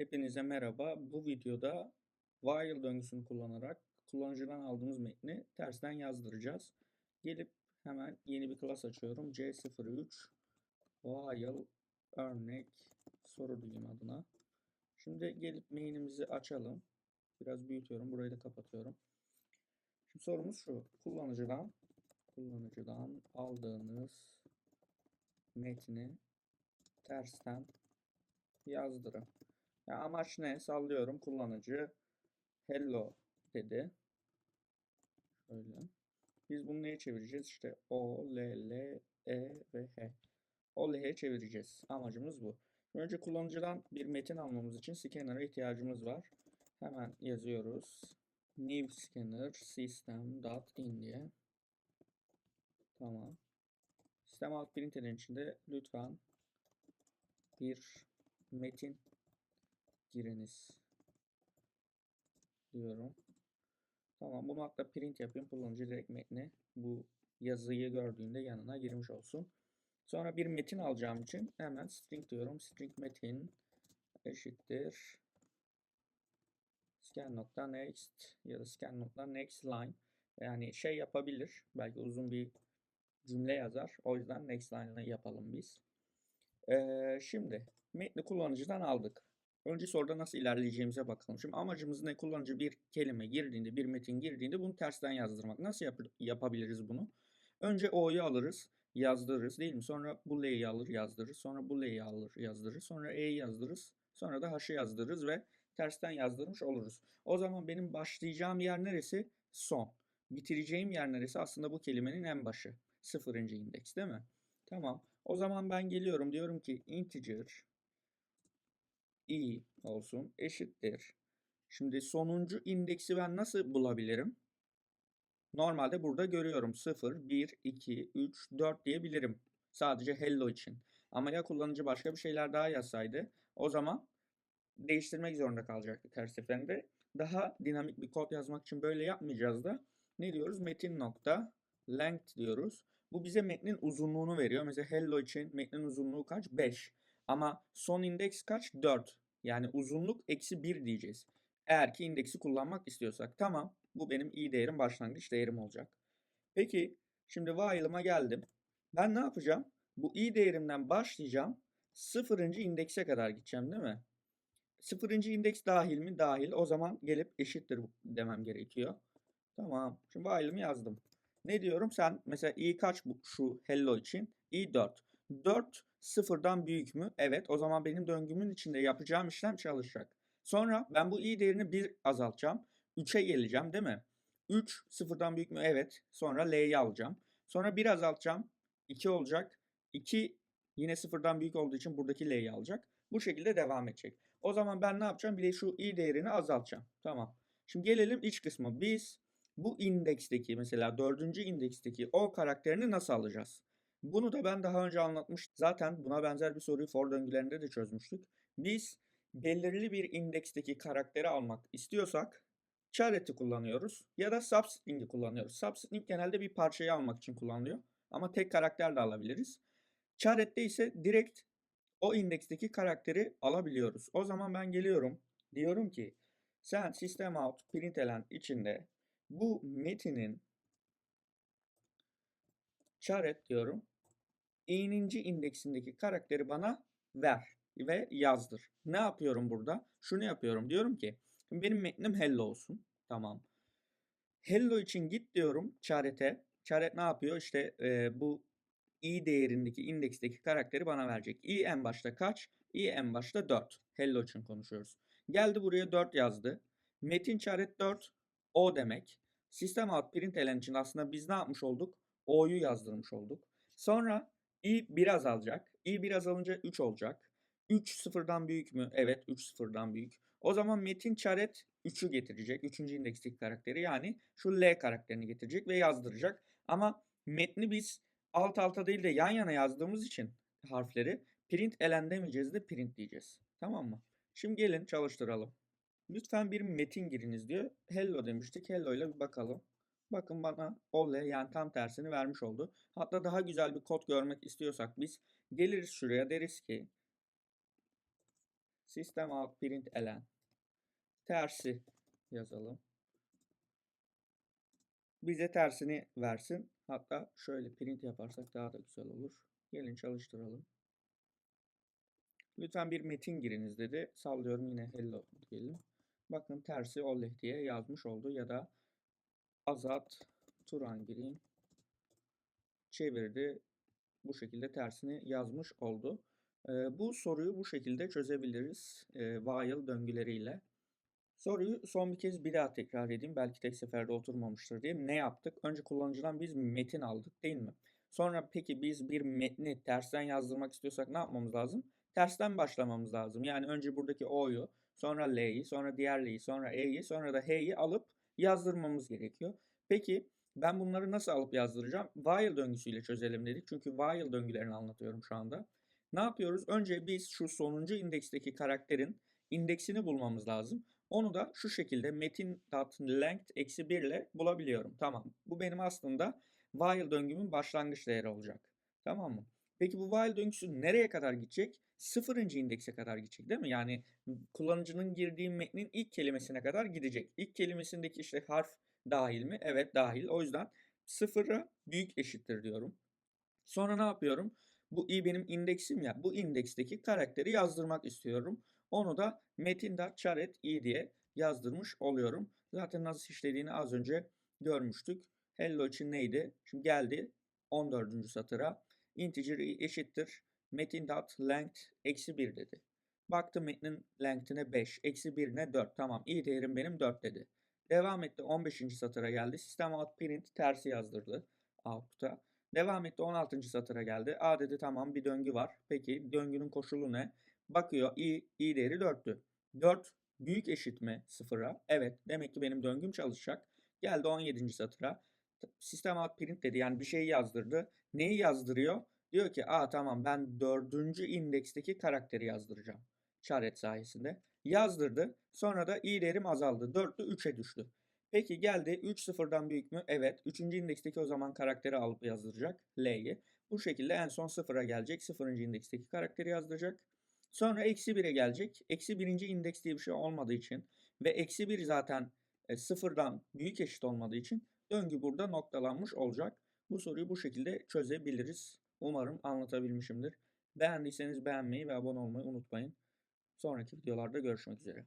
Hepinize merhaba. Bu videoda while döngüsünü kullanarak kullanıcıdan aldığımız metni tersten yazdıracağız. Gelip hemen yeni bir class açıyorum. C03 while örnek soru diyeyim adına. Şimdi gelip main'imizi açalım. Biraz büyütüyorum. Burayı da kapatıyorum. Şimdi sorumuz şu. Kullanıcıdan kullanıcıdan aldığınız metni tersten yazdırın. Ya amaç ne? Sallıyorum kullanıcı hello dedi. Şöyle. Biz bunu neye çevireceğiz? İşte O, L, L, E ve H. O, L, H çevireceğiz. Amacımız bu. Önce kullanıcıdan bir metin almamız için scanner'a ihtiyacımız var. Hemen yazıyoruz. New scanner system.in diye. Tamam. Sistem alt printer'in içinde lütfen bir metin giriniz diyorum. Tamam bunu hatta print yapayım. Kullanıcı direkt metni bu yazıyı gördüğünde yanına girmiş olsun. Sonra bir metin alacağım için hemen string diyorum. String metin eşittir scan.next ya da scan.next line yani şey yapabilir. Belki uzun bir cümle yazar. O yüzden next line'ı yapalım biz. Ee, şimdi metni kullanıcıdan aldık. Önce soruda nasıl ilerleyeceğimize bakalım. Şimdi amacımız ne? Kullanıcı bir kelime girdiğinde, bir metin girdiğinde bunu tersten yazdırmak. Nasıl yap yapabiliriz bunu? Önce O'yu alırız, yazdırırız değil mi? Sonra bu L'yi alır, yazdırırız. Sonra bu L'yi alır, yazdırırız. Sonra E'yi yazdırırız. Sonra da H'ı yazdırırız ve tersten yazdırmış oluruz. O zaman benim başlayacağım yer neresi? Son. Bitireceğim yer neresi? Aslında bu kelimenin en başı. Sıfırıncı indeks değil mi? Tamam. O zaman ben geliyorum diyorum ki integer i olsun eşittir. Şimdi sonuncu indeksi ben nasıl bulabilirim? Normalde burada görüyorum 0, 1, 2, 3, 4 diyebilirim. Sadece hello için. Ama ya kullanıcı başka bir şeyler daha yazsaydı o zaman değiştirmek zorunda kalacaktık her seferinde. Daha dinamik bir kod yazmak için böyle yapmayacağız da ne diyoruz? Metin nokta length diyoruz. Bu bize metnin uzunluğunu veriyor. Mesela hello için metnin uzunluğu kaç? 5. Ama son indeks kaç? 4. Yani uzunluk eksi 1 diyeceğiz. Eğer ki indeksi kullanmak istiyorsak. Tamam. Bu benim i değerim başlangıç değerim olacak. Peki şimdi while'ıma geldim. Ben ne yapacağım? Bu i değerimden başlayacağım. Sıfırıncı indekse kadar gideceğim değil mi? Sıfırıncı indeks dahil mi? Dahil. O zaman gelip eşittir demem gerekiyor. Tamam. Şimdi while'ımı yazdım. Ne diyorum? Sen mesela i kaç bu, şu hello için? i 4. 4 sıfırdan büyük mü? Evet. O zaman benim döngümün içinde yapacağım işlem çalışacak. Sonra ben bu i değerini 1 azaltacağım. 3'e geleceğim değil mi? 3 sıfırdan büyük mü? Evet. Sonra l'yi alacağım. Sonra 1 azaltacağım. 2 olacak. 2 yine sıfırdan büyük olduğu için buradaki l'yi alacak. Bu şekilde devam edecek. O zaman ben ne yapacağım? Bir de şu i değerini azaltacağım. Tamam. Şimdi gelelim iç kısmı. Biz bu indeksteki mesela dördüncü indeksteki o karakterini nasıl alacağız? Bunu da ben daha önce anlatmıştım. Zaten buna benzer bir soruyu for döngülerinde de çözmüştük. Biz belirli bir indeksteki karakteri almak istiyorsak charity kullanıyoruz ya da substring'i kullanıyoruz. Substring genelde bir parçayı almak için kullanılıyor ama tek karakter de alabiliriz. Charet'te ise direkt o indeksteki karakteri alabiliyoruz. O zaman ben geliyorum diyorum ki sen system out println içinde bu metinin charet diyorum. i'ninci indeksindeki karakteri bana ver ve yazdır. Ne yapıyorum burada? Şunu yapıyorum. Diyorum ki benim metnim hello olsun. Tamam. Hello için git diyorum charet'e. Charet ne yapıyor? İşte e, bu i değerindeki indeksteki karakteri bana verecek. i en başta kaç? i en başta 4. Hello için konuşuyoruz. Geldi buraya 4 yazdı. Metin charet 4 o demek. Sistem out println için aslında biz ne yapmış olduk? O'yu yazdırmış olduk. Sonra i biraz azalacak. i biraz alınca 3 olacak. 3 sıfırdan büyük mü? Evet 3 sıfırdan büyük. O zaman metin çaret 3'ü getirecek. 3. indeksteki karakteri yani şu L karakterini getirecek ve yazdıracak. Ama metni biz alt alta değil de yan yana yazdığımız için harfleri print elen demeyeceğiz de print diyeceğiz. Tamam mı? Şimdi gelin çalıştıralım. Lütfen bir metin giriniz diyor. Hello demiştik. Hello ile bir bakalım. Bakın bana ole yani tam tersini vermiş oldu. Hatta daha güzel bir kod görmek istiyorsak biz geliriz şuraya deriz ki System out print elen. Tersi yazalım. Bize tersini versin. Hatta şöyle print yaparsak daha da güzel olur. Gelin çalıştıralım. Lütfen bir metin giriniz dedi. Sallıyorum yine hello diyelim. Bakın tersi Olleh diye yazmış oldu ya da Azat Turan gireyim. Çevirdi. Bu şekilde tersini yazmış oldu. Ee, bu soruyu bu şekilde çözebiliriz. E, while döngüleriyle. Soruyu son bir kez bir daha tekrar edeyim. Belki tek seferde oturmamıştır diye. Ne yaptık? Önce kullanıcıdan biz metin aldık değil mi? Sonra peki biz bir metni tersten yazdırmak istiyorsak ne yapmamız lazım? Tersten başlamamız lazım. Yani önce buradaki O'yu, sonra L'yi, sonra diğer L'yi, sonra E'yi, sonra da H'yi alıp yazdırmamız gerekiyor. Peki ben bunları nasıl alıp yazdıracağım? While döngüsüyle çözelim dedik. Çünkü while döngülerini anlatıyorum şu anda. Ne yapıyoruz? Önce biz şu sonuncu indeksteki karakterin indeksini bulmamız lazım. Onu da şu şekilde metin.length eksi 1 ile bulabiliyorum. Tamam. Bu benim aslında while döngümün başlangıç değeri olacak. Tamam mı? Peki bu while döngüsü nereye kadar gidecek? Sıfırıncı indekse kadar gidecek değil mi? Yani kullanıcının girdiği metnin ilk kelimesine kadar gidecek. İlk kelimesindeki işte harf dahil mi? Evet dahil. O yüzden sıfırı büyük eşittir diyorum. Sonra ne yapıyorum? Bu i benim indeksim ya. Bu indeksteki karakteri yazdırmak istiyorum. Onu da metin.charet i diye yazdırmış oluyorum. Zaten nasıl işlediğini az önce görmüştük. Hello için neydi? Şimdi geldi 14. satıra. Integer eşittir. Metin.length eksi 1 dedi. Baktım metnin length'ine 5. Eksi 1'ine 4. Tamam i değerim benim 4 dedi. Devam etti 15. satıra geldi. System out print tersi yazdırdı output'a. Devam etti 16. satıra geldi. A dedi tamam bir döngü var. Peki döngünün koşulu ne? Bakıyor i, i değeri 4'tü. 4 büyük eşit mi sıfıra? Evet. Demek ki benim döngüm çalışacak. Geldi 17. satıra. System out print dedi. Yani bir şey yazdırdı. Neyi yazdırıyor? Diyor ki aa tamam ben dördüncü indeksteki karakteri yazdıracağım. Çaret sayesinde. Yazdırdı. Sonra da i değerim azaldı. 4'lü 3'e düştü. Peki geldi 3 sıfırdan büyük mü? Evet. 3. indeksteki o zaman karakteri alıp yazdıracak. L'yi. Bu şekilde en son sıfıra gelecek. 0. indeksteki karakteri yazdıracak. Sonra eksi 1'e gelecek. Eksi 1. indeks diye bir şey olmadığı için ve eksi 1 zaten e, sıfırdan büyük eşit olmadığı için döngü burada noktalanmış olacak. Bu soruyu bu şekilde çözebiliriz. Umarım anlatabilmişimdir. Beğendiyseniz beğenmeyi ve abone olmayı unutmayın. Sonraki videolarda görüşmek üzere.